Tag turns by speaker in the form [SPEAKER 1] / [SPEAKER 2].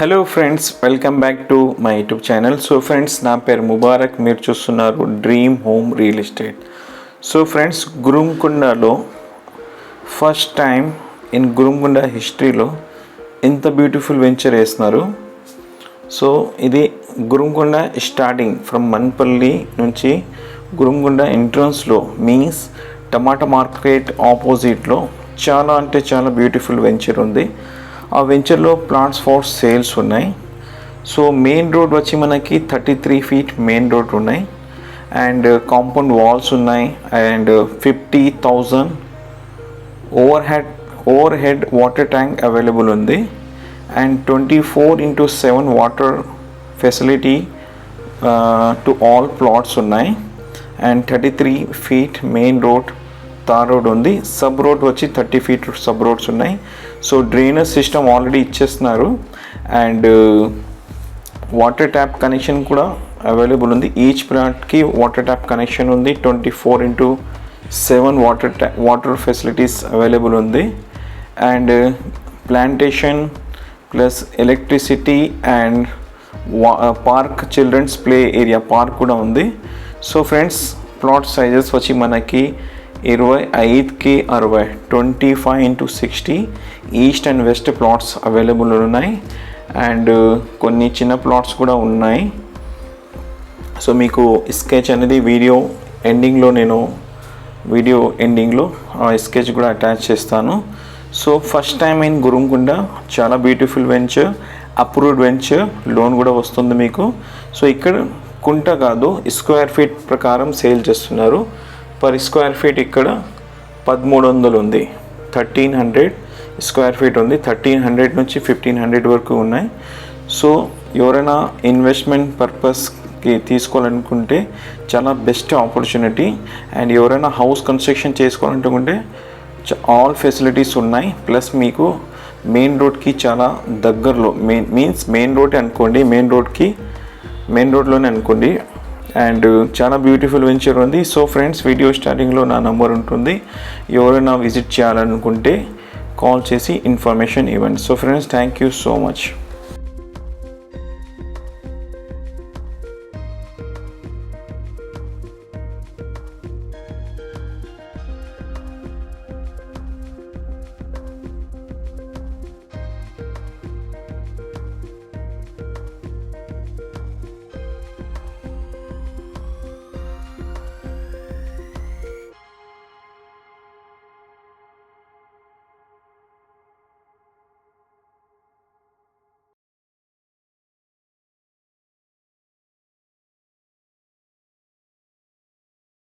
[SPEAKER 1] Hello friends welcome back to my YouTube channel so friends నా పేరు ముబారక్. మీరు చూస్తున్నారు dream home real estate so friends గురుంకొండలో first time in గురుంకుండ హిస్టరీలో ఇంత beautiful venture వేస్తున్నారు. సో ఇది గురుంకొండ స్టార్టింగ్ ఫ్రమ్ మన్పల్లి నుంచి గురుంకొండ ఎంట్రన్స్లో మీన్స్ టమాటా మార్కెట్ ఆపోజిట్లో చాలా అంటే చాలా బ్యూటిఫుల్ వెంచర్ ఉంది. ఆ వెంచర్లో ప్లాట్స్ ఫార్ సేల్స్ ఉన్నాయి. సో మెయిన్ రోడ్ వచ్చి మనకి thirty three feet main road ఉన్నాయి అండ్ కాంపౌండ్ వాల్స్ ఉన్నాయి. And fifty thousand overhead overhead water tank available ఉంది. And twenty four into seven water facility to all plots ఉన్నాయి. And thirty three feet main road tar road ఉంది. Sub road వచ్చి thirty feet sub roads ఉన్నాయి. So drainage system already ఇచ్చేస్తున్నారు. And water tap connection కూడా available ఉంది. Each ప్లాట్కి water tap connection ఉంది. Twenty four into seven water tap water facilities available ఉంది. And plantation plus electricity and park children's play area park కూడా ఉంది. So friends plot sizes వచ్చి మనకి ఇరవై ఐదుకి అరవై twenty five into sixty east and west plots available ఉన్నాయి. And uh, కొన్ని చిన్న ప్లాట్స్ కూడా ఉన్నాయి. సో మీకు స్కెచ్ అనేది వీడియో ఎండింగ్లో నేను వీడియో ఎండింగ్లో ఆ స్కెచ్ కూడా అటాచ్ చేస్తాను. So first time in Gurramkonda చాలా beautiful venture approved venture loan కూడా వస్తుంది మీకు. సో ఇక్కడ కుంట కాదు స్క్వేర్ ఫీట్ ప్రకారం సేల్ చేస్తున్నారు. పర్ స్క్వేర్ ఫీట్ ఇక్కడ పదమూడు వందలు ఉంది. థర్టీన్ హండ్రెడ్ స్క్వేర్ ఫీట్ ఉంది. థర్టీన్ హండ్రెడ్ నుంచి ఫిఫ్టీన్ హండ్రెడ్ వరకు ఉన్నాయి. సో ఎవరైనా ఇన్వెస్ట్మెంట్ పర్పస్కి తీసుకోవాలనుకుంటే చాలా బెస్ట్ ఆపర్చునిటీ అండ్ ఎవరైనా హౌస్ కన్స్ట్రక్షన్ చేసుకోవాలనుకుంటే ఆల్ ఫెసిలిటీస్ ఉన్నాయి. ప్లస్ మీకు మెయిన్ రోడ్కి చాలా దగ్గరలో మెయిన్ మీన్స్ మెయిన్ రోడ్ అనుకోండి మెయిన్ రోడ్కి మెయిన్ రోడ్లోనే అనుకోండి అండ్ చాలా బ్యూటిఫుల్ వెంచర్ ఉంది. సో ఫ్రెండ్స్ వీడియో స్టార్టింగ్లో నా నంబర్ ఉంటుంది. ఎవరైనా విజిట్ చేయాలనుకుంటే కాల్ చేసి ఇన్ఫర్మేషన్ ఇవ్వండి. So friends thank you so much.